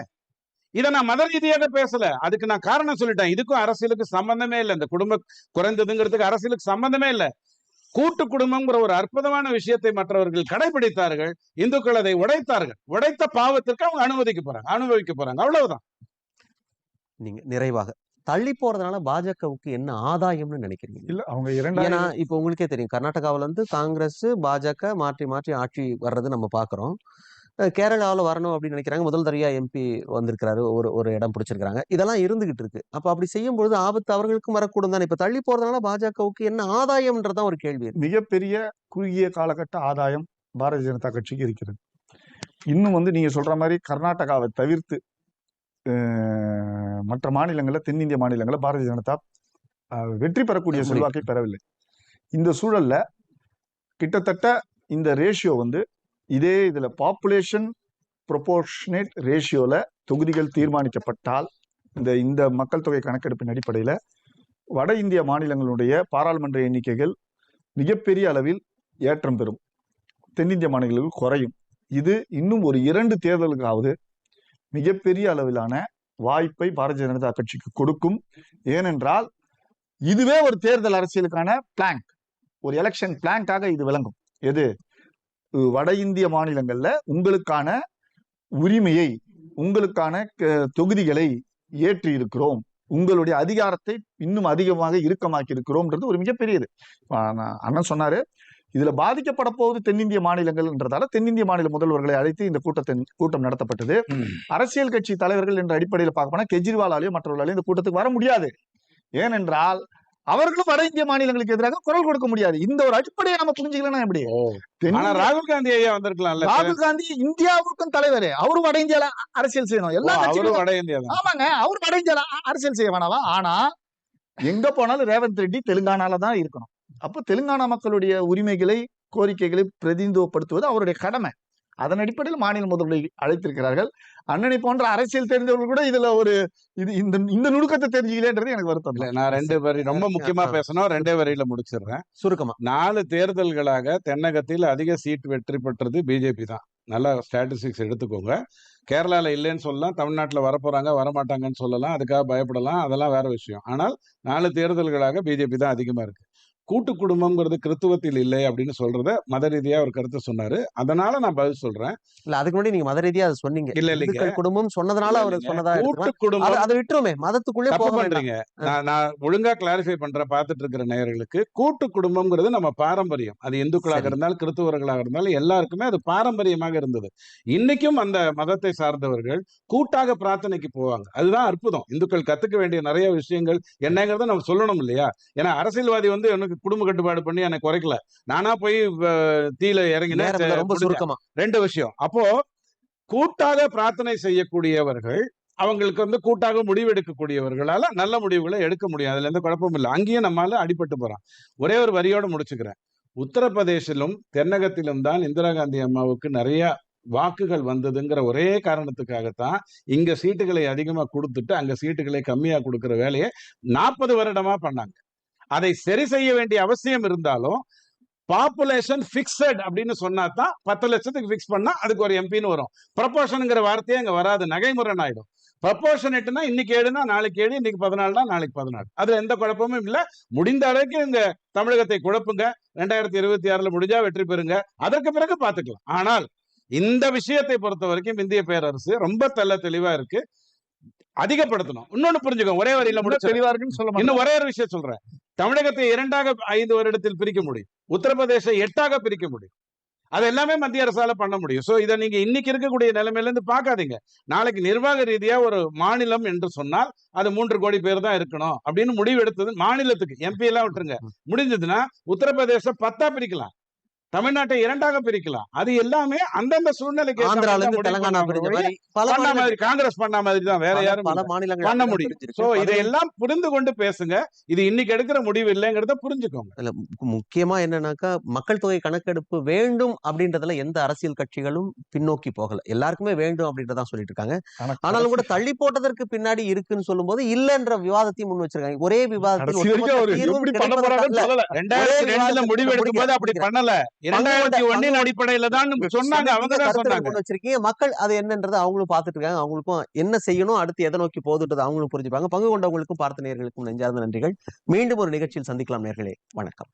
இதை நான் மத ரீதியாக பேசல. அதுக்கு நான் காரணம் சொல்லிட்டேன். இதுக்கும் அரசியலுக்கு சம்பந்தமே இல்லை. இந்த குடும்ப குறைந்ததுங்கிறதுக்கு அரசியலுக்கு சம்பந்தமே இல்லை. கூட்டு குடும்பம்ங்கிற ஒரு அற்புதமான விஷயத்தை மற்றவர்கள் கடைபிடித்தார்கள். இந்துக்கள் அதை உடைத்தார்கள். உடைத்த பாவத்திற்கு அவங்க அனுமதிக்க போறாங்க. அனுபவிக்க போறாங்க. அவ்வளவுதான். நீங்க நிறைவாக. தள்ளி போறதுனால பாஜகவுக்கு என்ன ஆதாயம்னு நினைக்கிறீங்க? இல்ல அவங்க ஏன்னா இரண்டாயிரம் இப்ப உங்களுக்கே தெரியும். கர்நாடகாவுல இருந்து காங்கிரஸ் பாஜக மாற்றி மாற்றி ஆட்சி வர்றது நம்ம பாக்குறோம். கேரளாவுல வரணும் அப்படின்னு நினைக்கிறாங்க. முதல் தடவையா எம்பி வந்திருக்கிறாரு. ஒரு ஒரு இடம் பிடிச்சிருக்காங்க இதெல்லாம் இருந்துகிட்டு இருக்கு. அப்ப அப்படி செய்யும் பொழுது ஆபத்து அவர்களுக்கும் வரக்கூடும் தானே? இப்ப தள்ளி போறதுனால பாஜகவுக்கு என்ன ஆதாயம்ன்றதான் ஒரு கேள்வி. மிகப்பெரிய குறுகிய காலகட்ட ஆதாயம் பாரதிய ஜனதா கட்சிக்கு இருக்கிறது. இன்னும் வந்து நீங்க சொல்ற மாதிரி கர்நாடகாவை தவிர்த்து மற்ற மாநிலங்கள்ல தென்னிந்திய மாநிலங்கள்ல பாரதிய ஜனதா வெற்றி பெறக்கூடிய. செல்வாக்கை பெறவில்லை. இந்த சூழல்ல கிட்டத்தட்ட இந்த ரேஷியோ வந்து இதே இதில் பாப்புலேஷன் ப்ரொபோர்ஷனேட் ரேஷியோவில் தொகுதிகள் தீர்மானிக்கப்பட்டால் இந்த இந்த மக்கள் தொகை கணக்கெடுப்பின் அடிப்படையில் வட இந்திய மாநிலங்களுடைய பாராளுமன்ற எண்ணிக்கைகள் மிகப்பெரிய அளவில் ஏற்றம் பெறும். தென்னிந்திய மாநிலங்கள் குறையும். இது இன்னும் ஒரு இரண்டு தேர்தலுக்காவது மிகப்பெரிய அளவிலான வாய்ப்பை பாரதிய ஜனதா கட்சிக்கு கொடுக்கும். ஏனென்றால் இதுவே ஒரு தேர்தல் அரசியலுக்கான பிளாங்க் ஒரு எலெக்ஷன் பிளாங்காக இது விளங்கும். எது? வட இந்திய மாநிலங்கள்ல உங்களுக்கான உரிமையை உங்களுக்கான தொகுதிகளை ஏற்றி இருக்கிறோம் உங்களுடைய அதிகாரத்தை இன்னும் அதிகமாக இறுக்கமாக்கி இருக்கிறோம்ன்றது ஒரு மிகப்பெரியது. அண்ணன் சொன்னாரு இதுல பாதிக்கப்பட போவது தென்னிந்திய மாநிலங்கள்ன்றதால தென்னிந்திய மாநில முதல்வர்களை அழைத்து இந்த கூட்டத்தின் கூட்டம் நடத்தப்பட்டது. அரசியல் கட்சி தலைவர்கள் என்ற அடிப்படையில் பார்க்க போனா கெஜ்ரிவாலாலேயோ இந்த கூட்டத்துக்கு வர முடியாது. ஏனென்றால் அவர்களும் வட இந்திய மாநிலங்களுக்கு எதிராக குரல் கொடுக்க முடியாது. இந்த ஒரு அடிப்படையை நம்ம புரிஞ்சுக்கலாம் எப்படி? ராகுல் காந்தி ஐயா வந்திருக்கலாம்ல ராகுல் காந்தி இந்தியாவுக்கும் தலைவர். அவரும் வட இந்தியால அரசியல் செய்யணும். எல்லா கட்சிகளும் வட இந்தியா ஆமாங்க அவர் வட இந்தியால அரசியல் செய்ய வேணாவா? ஆனா எங்க போனாலும் ரேவந்த் ரெட்டி தெலுங்கானால தான் இருக்கணும். அப்ப தெலுங்கானா மக்களுடைய உரிமைகளை கோரிக்கைகளை பிரதிநிதித்துவப்படுத்துவது அவருடைய கடமை. அதன் அடிப்படையில் மாநில முதல்வரை அழைத்திருக்கிறார்கள். அண்ணனை போன்ற அரசியல் தெரிந்தவர்கள் கூட இதுல ஒரு இது இந்த இந்த நுணுக்கத்தை தெரிஞ்சுக்கலன்றது எனக்கு வருத்தம் இல்ல. நான் ரெண்டு வரி ரொம்ப முக்கியமா பேசணும். ரெண்டே வரியில முடிச்சிடுறேன். சுருக்கமா. நாலு தேர்தல்களாக தென்னகத்தில் அதிக சீட் வெற்றி பெற்றது பிஜேபி தான். நல்லா ஸ்டாட்டிஸ்டிக்ஸ் எடுத்துக்கோங்க. கேரளால இல்லைன்னு சொல்லலாம். தமிழ்நாட்டுல வரப்போறாங்க வரமாட்டாங்கன்னு சொல்லலாம். அதுக்காக பயப்படலாம். அதெல்லாம் வேற விஷயம். ஆனால் நாலு தேர்தல்களாக பிஜேபி தான் அதிகமா இருக்கு. கூட்டு குடும்பம்ங்கிறது கிறித்துவத்தில் இல்லை அப்படின்னு சொல்றத மத ரீதியா ஒரு கருத்தை சொன்னாரு. அதனால நான் பதில் சொல்றேன். இல்ல அதுக்கு முன்னாடி நீங்க மத ரீதியா அதை சொன்னீங்க. இல்ல. இந்துக்கள் குடும்பம் சொன்னதுனால அவர். சொன்னதா கூட்டு. குடும்பம் அது- விட்டுருமே. மதத்துக்குள்ளே போக பண்றீங்க. நான் நான் ஒழுங்கா கிளாரிஃபை பண்றேன் பார்த்துட்டு இருக்கிற நேயர்களுக்கு கூட்டு குடும்பம்ங்கிறது நம்ம பாரம்பரியம். அது இந்துக்களாக. இருந்தாலும் கிறிஸ்துவர்களாக இருந்தாலும் எல்லாருக்குமே அது பாரம்பரியமாக இருந்தது. இன்னைக்கும் அந்த மதத்தை சார்ந்தவர்கள் கூட்டாக பிரார்த்தனைக்கு போவாங்க. அதுதான் அற்புதம். இந்துக்கள் கத்துக்க வேண்டிய நிறைய விஷயங்கள் என்னங்கிறத நம்ம சொல்லணும் இல்லையா? ஏன்னா அரசியல்வாதி வந்து எனக்கு குடும்ப கட்டுப்பாடு பண்ணி எனக்கு குறைக்கல. நானா போய் தீல இறங்கினேன் ரொம்ப. சுருக்கமா. ரெண்டு விஷயம். அப்போ கூட்டாக பிரார்த்தனை செய்யக்கூடியவர்கள் அவங்களுக்கு வந்து கூட்டாக முடிவெடுக்கக்கூடியவர்களால நல்ல முடிவுகளை எடுக்க முடியும். அதுல எந்த குழப்பமும் இல்லை. அங்கேயும் நம்மால அடிபட்டு போறோம் ஒரே ஒரு வரியோட முடிச்சுக்கிறேன். உத்தரப்பிரதேசிலும் தென்னகத்திலும் தான் இந்திரா காந்தி அம்மாவுக்கு நிறைய வாக்குகள் வந்ததுங்கிற ஒரே காரணத்துக்காகத்தான் இங்க சீட்டுகளை அதிகமா கொடுத்துட்டு அங்க சீட்டுகளை கம்மியா கொடுக்கிற வேலையை நாற்பது வருடமா பண்ணாங்க. அதை சரி செய்ய வேண்டிய அவசியம் இருந்தாலும் பாப்புலேஷன் பிக்சட் அப்படின்னு சொன்னா தான் பத்து லட்சத்துக்கு பிக்ஸ் பண்ணா அதுக்கு ஒரு எம்பின்னு வரும். ப்ரப்போர்ஷனுங்கிற வார்த்தையே அங்கே வராது. நகைமுறை ஆயிடும் ப்ரப்போர்ஷனேட்னா இன்னைக்கு ஏழுனா நாளைக்கு ஏழு இன்னைக்கு பதினாலுனா நாளைக்கு பதினாலு. அதுல எந்த குழப்பமும் இல்ல. முடிந்த அளவுக்கு இந்த தமிழகத்தை குழப்புங்க. ரெண்டாயிரத்தி இருபத்தி ஆறுல முடிஞ்சா வெற்றி பெறுங்க. அதற்கு பிறகு பாத்துக்கலாம் ஆனால் இந்த விஷயத்தை பொறுத்த வரைக்கும் இந்திய பேரரசு ரொம்ப தெல்ல தெளிவா இருக்கு. அதிகப்படுத்தணும். இன்னொன்னு புரிஞ்சுக்கோ ஒரே வரியில முடிச்சு தெளிவா இருக்குன்னு சொல்ல இன்னும் ஒரே ஒரு விஷயம் சொல்றேன். தமிழகத்தை இரண்டாக ஐந்து வருடத்தில் பிரிக்க முடியும். உத்தரப்பிரதேச எட்டாக பிரிக்க முடியும். அது எல்லாமே மத்திய அரசால பண்ண முடியும். சோ இதை நீங்க இன்னைக்கு இருக்கக்கூடிய நிலைமையில இருந்து பார்க்காதீங்க. நாளைக்கு நிர்வாக ரீதியா ஒரு மாநிலம் என்று சொன்னால் அது மூன்று கோடி பேர் தான் இருக்கணும் அப்படின்னு முடிவு எடுத்தது மாநிலத்துக்கு. எம்பி எல்லாம் விட்டுருங்க. முடிஞ்சதுன்னா உத்தரப்பிரதேச பத்தா பிரிக்கலாம். தமிழ்நாட்டை இரண்டாக பிரிக்கலாம். அது எல்லாமே அந்தந்த சூழ்நிலைக்கு மாதிரி காங்கிரஸ் பண்ண மாதிரி தான் வேற யாரும் பண்ண முடியும். சோ இதையெல்லாம் புரிந்து கொண்டு பேசுங்க. இது இன்னைக்கு எடுக்கிற முடிவு இல்லைங்கிறத புரிஞ்சுக்கோங்க. இல்ல முக்கியமா என்னன்னாக்கா மக்கள் தொகை கணக்கெடுப்பு வேண்டும் அப்படின்றதுல எந்த அரசியல் கட்சிகளும் பின்னோக்கி போகல. எல்லாருக்குமே வேண்டும் அப்படின்றதான் சொல்லிட்டு இருக்காங்க. ஆனா ஆனாலும் கூட தள்ளி போட்டதற்கு பின்னாடி இருக்குன்னு சொல்லும்போது இல்லன்ற விவாதத்தையும் முன் வச்சிருக்காங்க. ஒரே விவாதத்தில் முடிவு எடுக்கும் போது அப்படி. பண்ணல. இரண்டாயிரத்தி பங்கு ஒன்னின் கொண்ட- அடிப்படையில தான் சொன்னாங்க. அவங்க தான் கருத்துக்களை சொன்னாங்க. முன் வச்சிருக்கீங்க. மக்கள் அது என்னன்றது அவங்களும் பார்த்துட்டு இருக்காங்க அவங்களுக்கும் என்ன செய்யணும் அடுத்து எதை நோக்கி போகுதுன்றது அவங்களும் புரிஞ்சுப்பாங்க. பங்கு கொண்டவங்களுக்கும் பார்த்த நேர்களுக்கும் நெஞ்சார்ந்த நன்றிகள். மீண்டும் ஒரு நிகழ்ச்சியில் சந்திக்கலாம் நேர்களே வணக்கம்.